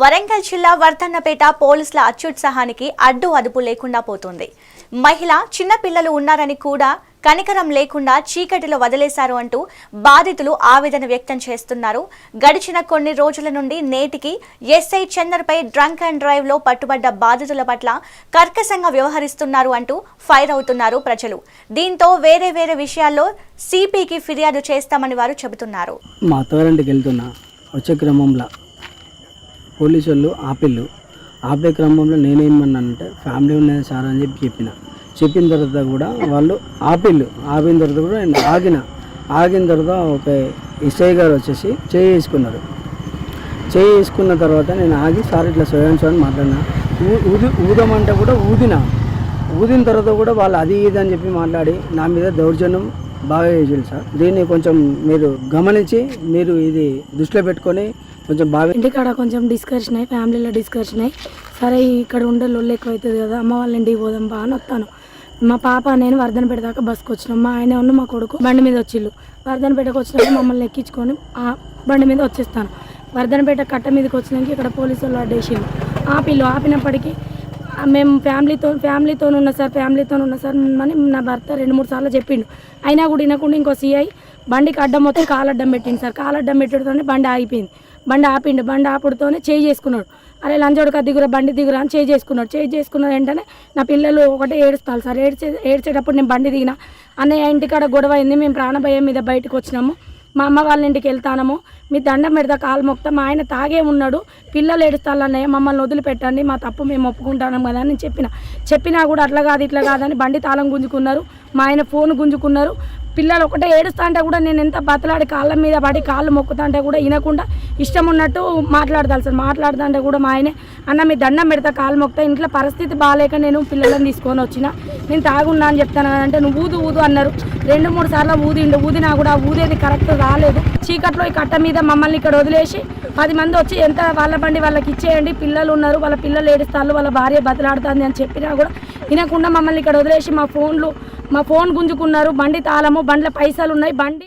వరంగల్ జిల్లా వర్ధన్నపేట పోలీసుల అత్యుత్సాహానికి అడ్డు అదుపు లేకుండా పోతుంది. మహిళ చిన్నపిల్లలు ఉన్నారని కూడా కనికరం లేకుండా చీకటిలో వదిలేశారు అంటూ బాధితులు ఆవేదన వ్యక్తం చేస్తున్నారు. గడిచిన కొన్ని రోజుల నుండి నేటికి ఎస్ఐ చందర్పై డ్రంక్ అండ్ డ్రైవ్లో పట్టుబడ్డ బాధితుల పట్ల కర్కశంగా వ్యవహరిస్తున్నారు అంటూ ఫైర్ అవుతున్నారు ప్రజలు. దీంతో వేరే వేరే విషయాల్లో సిపికి ఫిర్యాదు చేస్తామని వారు చెబుతున్నారు. మా అత్తగారింటికి వెళ్తున్నా. వచ్చే క్రమంలో పోలీసు వాళ్ళు ఆపిల్లు. ఆపే క్రమంలో నేనేమన్నానంటే ఫ్యామిలీ ఉన్నది సార్ అని చెప్పి చెప్పిన. చెప్పిన తర్వాత కూడా వాళ్ళు ఆపిల్లు. ఆపిన తర్వాత కూడా నేను ఆగిన. ఆగిన తర్వాత ఒక ఎస్ఐ గారు వచ్చేసి చేయి వేసుకున్నారు. చేయి వేసుకున్న తర్వాత నేను ఆగి సార్ ఇట్లా స్వయం స్వయం మాట్లాడినా? ఊ- ఊది ఊదమంటే కూడా ఊదిన? ఊదిన తర్వాత కూడా వాళ్ళు అది ఇది అని చెప్పి మాట్లాడి నా మీద దౌర్జన్యం బాగా చేసారు సార్. దీన్ని కొంచెం మీరు గమనించి మీరు ఇది దృష్టిలో పెట్టుకొని కొంచెం బాగా ఇంటికాడ కొంచెం డిస్కషన్ అయ్యి ఫ్యామిలీలో డిస్కషన్ అయ్యి సరే ఇక్కడ ఉండే లొల్లు ఎక్కువ అవుతుంది కదా అమ్మ వాళ్ళ ఇంటికి పోదాం బా అని వస్తాను మా పాప నేను వర్ధనపేట దాకా బస్కి వచ్చినాం. మా ఆయన ఉన్న మా కొడుకు బండి మీద వచ్చిళ్ళు. వర్ధనపేటకు వచ్చినాక మమ్మల్ని ఎక్కించుకొని ఆ బండి మీద వచ్చేస్తాను. వర్ధనపేట కట్ట మీదకి వచ్చినాక ఇక్కడ పోలీసు వాళ్ళు అడ్డేసిళ్ళు ఆపిల్లు ఆపినప్పటికీ మేము ఫ్యామిలీతో ఫ్యామిలీతో ఉన్న సార్ ఫ్యామిలీతో ఉన్న సార్ అని నా భర్త రెండు మూడు సార్లు చెప్పిండు. అయినా కూడా వినకుండా ఇంకో సీఐ బండికి అడ్డం మొత్తం కాలడ్డం పెట్టింది సార్. కాలడ్డం పెట్టడంతోనే బండి ఆగిపోయింది. బండి ఆపిండు. బండి ఆపుడుతోనే చేయి చేసుకున్నాడు. అరే లంచోడుక దిగురా బండి దిగురా అని చేయి చేసుకున్నాడు. చేయి చేసుకున్న వెంటనే నా పిల్లలు ఒకటే ఏడుస్తారు సార్. ఏడ్చే ఏడ్చేటప్పుడు నేను బండి దిగిన అన్నయ్య ఇంటికాడ గొడవ అయింది. మేము ప్రాణభయం మీద బయటకు వచ్చినాము. మా అమ్మ వాళ్ళ ఇంటికి వెళ్తానము. మీ దండం పెడతా కాలు మొక్తా. మా ఆయన తాగే ఉన్నాడు. పిల్లలు ఏడుస్తాను అన్నయ్య. మమ్మల్ని వదిలిపెట్టండి. మా తప్పు మేము ఒప్పుకుంటాం కదా అని చెప్పిన. చెప్పినా కూడా అట్లా కాదు ఇట్లా కాదని బండి తాళం గుంజుకున్నారు. మా ఆయన ఫోన్ గుంజుకున్నారు. పిల్లలు ఒకటే ఏడుస్తా అంటే కూడా నేను ఎంత బతలాడి కాళ్ళ మీద పడి కాళ్ళు మొక్కుతా అంటే కూడా వినకుండా ఇష్టం ఉన్నట్టు మాట్లాడతాను సార్. మాట్లాడతా అంటే కూడా మా ఆయనే అన్న మీ దండం పెడతా కాళ్ళు మొక్కుతా ఇంట్లో పరిస్థితి బాగాలేక నేను పిల్లలను తీసుకొని వచ్చిన. నేను తాగున్నా అని చెప్తాను అంటే నువ్వు ఊదు ఊదు అన్నారు. రెండు మూడు సార్లు ఊదిండు. ఊదినా కూడా ఆ ఊదేది కరెక్ట్ రాలేదు. చీకట్లో ఈ కట్ట మీద మమ్మల్ని ఇక్కడ వదిలేసి పది మంది వచ్చి ఎంత వాళ్ళ బండి వాళ్ళకి ఇచ్చేయండి పిల్లలు ఉన్నారు వాళ్ళ పిల్లలు ఏడుస్తారు వాళ్ళ భార్య బతలాడుతుంది అని చెప్పినా కూడా వినకుండా మమ్మల్ని ఇక్కడ వదిలేసి మా ఫోన్లు మా ఫోన్ గుంజుకున్నారు. బండి తాళము బండ్ల పైసలు ఉన్నాయి బండి